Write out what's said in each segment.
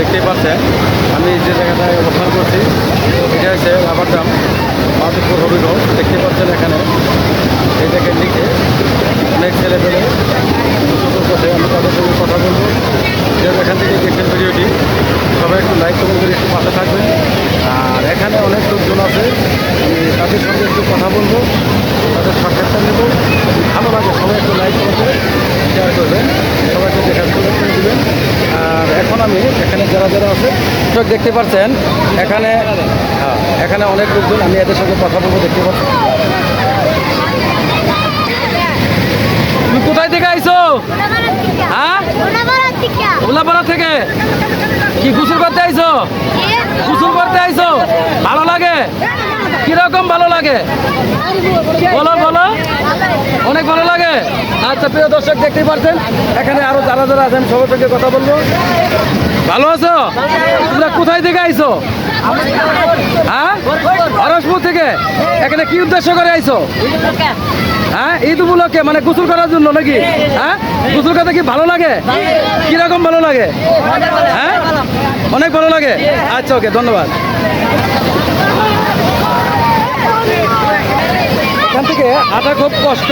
দেখতেই পাচ্ছেন, আমি যে জায়গাটায় অবস্থান করছি, এটা হচ্ছে লাভারডাম মাধবপুর হবিগঞ্জ দেখতে পাচ্ছেন এখানে। এই জায়গায় লিখে অনেক ছেলে পেলে করছে আমি তাদের সঙ্গে কথা বলব। যে এখান থেকে দেখছেন ভিডিওটি, সবাই একটু লাইক কমেন্ট করে একটু পাশে থাকবেন। আর এখানে অনেক লোকজন আছে তাদের সঙ্গে একটু কথা বলব, তাদের সাক্ষাৎটা নেব। ভালো লাগে, সবাই একটু লাইক করবেন শেয়ার করবেন সবাইকে দেখার সুযোগ করে দেবেন আর এখন আমি এখানে যারা যারা আছে সব দেখতে পাচ্ছেন এখানে হ্যাঁ, এখানে অনেক লোকজন আমি এদের সঙ্গে কথা বলব দেখতে পাচ্ছি তুমি কোথায় থেকে আইছো হ্যাঁ উল্লাপাড়া থেকে কি গোসল করতে আইছো গোসল করতে আইছো ভালো লাগে কীরকম ভালো লাগে? বলো বলো। অনেক ভালো লাগে? আচ্ছা প্রিয় দর্শক, দেখতেই পারছেন, এখানে আরও যারা যারা আছেন, সবার সঙ্গে কথা বলব। ভালো আছো? তোমরা কোথায় থেকে আইছো? হ্যাঁ? হরসপুর থেকে? এখানে কি উদ্দেশ্য করে আইছো? হ্যাঁ ঈদ উপলক্ষে মানে গোসল করার জন্য নাকি? হ্যাঁ? গোসল করতে কি ভালো লাগে? কীরকম ভালো লাগে? হ্যাঁ? অনেক ভালো লাগে? আচ্ছা ওকে, ধন্যবাদ এখান থেকে হাঁটা খুব কষ্ট।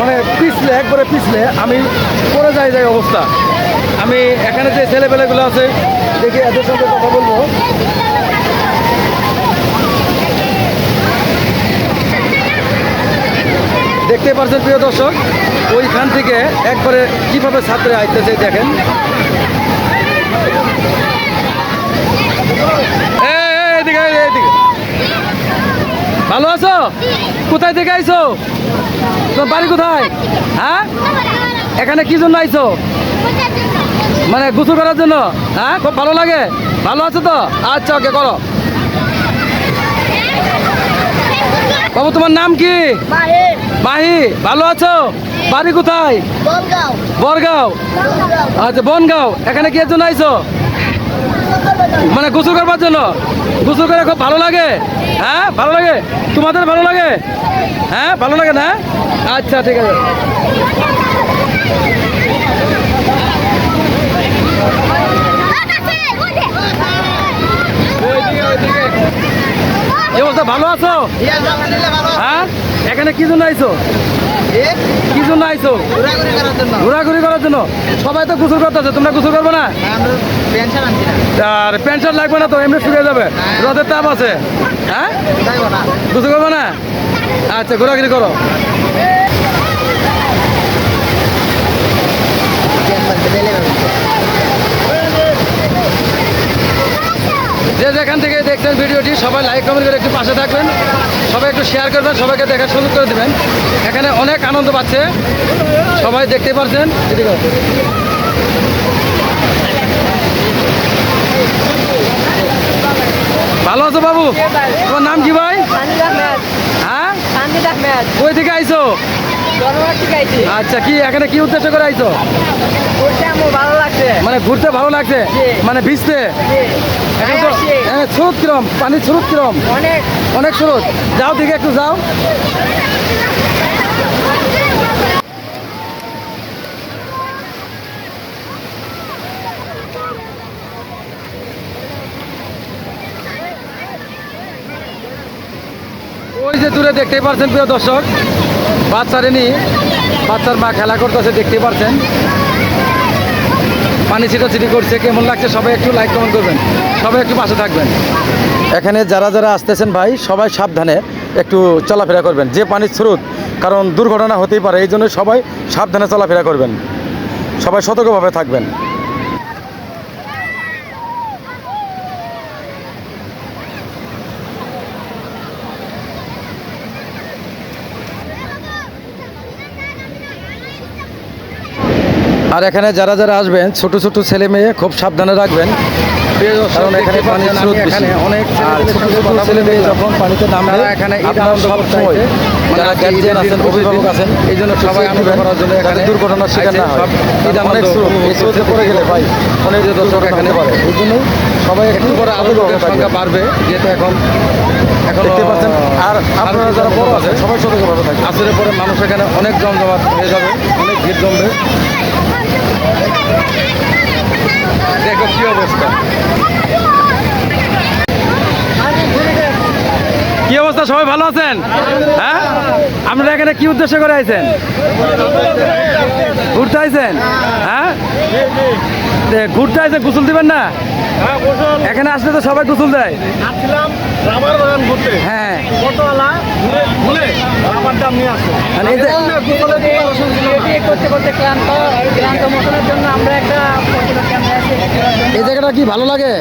মানে পিছলে, একবারে পিছলে আমি পড়ে যাই যাই অবস্থা। আমি এখানে যে ছেলেপেলেগুলো আছে, দেখি এদের সঙ্গে কথা বলব। দেখতে পাচ্ছেন প্রিয় দর্শক, ওইখান থেকে একবারে কীভাবে ছাত্রে আইতেছে দেখেন এই, এই, এদিকে, এই, এদিকে। ভালো আছো? কোথায় থেকে আইছো? তোমার বাড়ি কোথায়? হ্যাঁ? এখানে কি জন্য আইছো? মানে গোসল করার জন্য? হ্যাঁ? খুব ভালো লাগে? ভালো আছো তো? আচ্ছা ওকে করো। বাবু তোমার নাম কি? মাহি। ভালো আছো? বাড়ি কোথায়? বরগাঁও আচ্ছা বনগাঁও। এখানে কি এর জন্য আইছো? মানে গোসল করবার জন্য? গোসল করে খুব ভালো লাগে? হ্যাঁ? ভালো লাগে? তোমাদের ভালো লাগে? হ্যাঁ? ভালো লাগে না? আচ্ছা ঠিক আছে। অবস্থা ভালো আছো? হ্যাঁ? এখানে কি জন্য আইছো? কি জন্য আইছো? ঘোরাঘুরি করার জন্য। সবাই তো গোসল করতেছে তোমরা গোসল করবে না? আর প্যান্ট লাগবে না তো এমনি শুকিয়ে যাবে। রোদের তাপ আছে। হ্যাঁ? গোসল করবে না? আচ্ছা ঘোরাঘুরি করো। যে যেখান থেকে দেখছেন ভিডিওটি সবাই লাইক কমেন্ট করে একটু পাশে থাকবেন। সবাই একটু শেয়ার করবেন সবাইকে দেখার সুযোগ করে দেবেন। এখানে অনেক আনন্দ পাচ্ছে। সবাই দেখতে পাচ্ছেন ভালো আছো বাবু? তোমার নাম কি ভাই? হ্যাঁ? কই থেকে আইছো? আচ্ছা কি এখানে কি উদ্দেশ্য করে আইছো? লাগছে মানে ঘুরতে ভালো লাগছে। মানে ভিজতে। হ্যাঁ, স্রোত কিরম? পানির স্রোত কিরম? অনেক। স্রোত। যাও দিকে একটু যাও। ওই যে দূরে দেখতে পারছেন প্রিয় দর্শক বাচ্চারে নিয়ে বাচ্চার মা খেলা করতেছে দেখতে পারছেন। পানি ছিটাছিটি করছে, কেমন লাগছে? সবাই একটু লাইক কমেন্ট করবেন। সবাই একটু পাশে থাকবেন। এখানে যারা যারা আসতেছেন ভাই, সবাই সাবধানে একটু চলাফেরা করবেন। যে পানির স্রোত, কারণ দুর্ঘটনা হতেই পারে, এই জন্য সবাই সাবধানে চলাফেরা করবেন। সবাই সতর্কভাবে থাকবেন। আর এখানে যারা যারা আসবেন ছোট ছোট ছেলে মেয়ে খুব সাবধানে রাখবেন। কারণ এখানে পানির স্রোত বেশি। অনেক আর ছোট ছোট ছেলে মেয়ে যখন পানিতে নামবে এখানে আপনারা সব সময় মানে যারা আজকে গার্জিয়ান আছেন অভিভাবক আছেন এই জন্য সবাই করার জন্য এখানে যাতে দুর্ঘটনার শিকার না হয়। সব ঈদ অনেক স্রোত এই স্রোতে পড়ে গেলে ভাই অনেক দর্শক এখানে পারে এই জন্যই সবাই একটু একটু পরে লোকের সংখ্যা বাড়বে যেহেতু এখন এখন দেখতে পাচ্ছেন আর আপনারা যারা বড় আছেন সবাই সতর্কভাবে থাকবেন। আসরের পরে মানুষ এখানে অনেক জমজমাট হয়ে যাবে অনেক ভিড় জমবে। দেখো কি অবস্থা। কি অবস্থা? সবাই ভালো আছেন? হ্যাঁ? আপনারা এখানে কি উদ্দেশ্য করে আছেন ঘুরতে আইছেন হ্যাঁ? ঘুরতে আইছেন গোসল দিবেন না? এখানে আসলে তো সবাই গোসল দেয়। রাবার বাগান ঘুরতে। হ্যাঁ। ঘুরে ঘুরে রাবার দাম নিয়ে আসো মানে এই করতে করতে ক্লান্ত জন্য আমরা একটা এই জায়গাটা কি ভালো লাগে?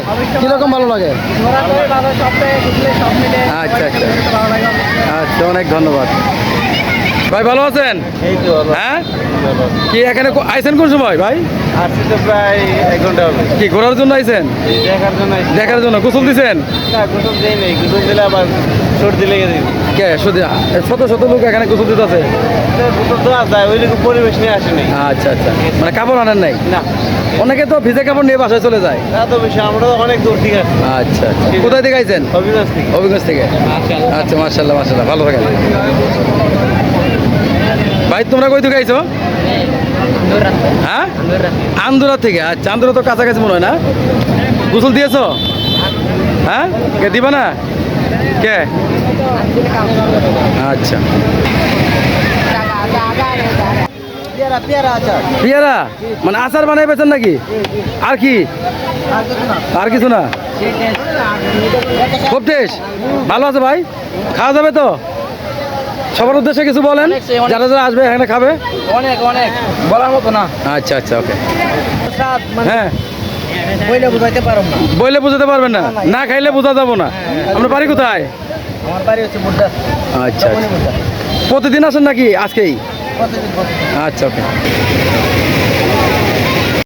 কীরকম ভালো লাগে? আচ্ছা আচ্ছা। আচ্ছা অনেক ধন্যবাদ। ভাই ভালো আছেন? এই তো হ্যাঁ? কি এখানে আইছেন কোন সময় ভাই? প্রায় এক ঘণ্টা হবে কি ঘোরার জন্য আইছেন? দেখার জন্য আসছি। দেখার জন্য। গোসল দিছেন? না গোসল দিই নেই। গোসল দিলে আবার সর্দি লেগে দিই কে? শুধু শত শত লোক এখানে গোসল দিতে আছে গোসল তো যায় ওই পরিবেশ নিয়ে আসে নাই। আচ্ছা আচ্ছা। মানে কাপড় আনেন নাই? না। অনেকে তো ভিজে কাপড় নিয়ে বাসায় চলে যায়। তা তো বেশি আমরা তো অনেক দূর থেকে আচ্ছা আচ্ছা। কোথায় থেকে আইছেন? হবিগঞ্জ থেকে। হবিগঞ্জ থেকে। আচ্ছা মার্শাল্লাহ মার্শাল্লাহ ভালো থাকেন। ভাই তোমরা কই থেকে আইছো? হ্যাঁ? আন্দোলা থেকে? আচ্ছা আন্দোলা তো কাছাকাছি মনে হয় না? গোসল দিয়েছ? হ্যাঁ? কে দিবা না? কে? আচ্ছা। পেয়ারা? মানে আচার বানাই পেয়েছেন নাকি? আর কি? আর কিছু না? খুব টেস্ট ভালো আছে ভাই? খাওয়া যাবে তো? সবার উদ্দেশ্যে কিছু বলেন? যারা যারা আসবে এখানে খাবে? অনেক অনেক। বলার মতো না। আচ্ছা আচ্ছা ওকে। মানে হ্যাঁ। বইলে বুঝাইতে পারো না। বইলে বোঝাতে পারবেন না? না খাইলে বোঝা যাব না। আপনার বাড়ি কোথায়? আমার বাড়ি হচ্ছে বুদ্ধা আচ্ছা আচ্ছা। প্রতিদিন আসেন নাকি আজকেই? আচ্ছা ওকে।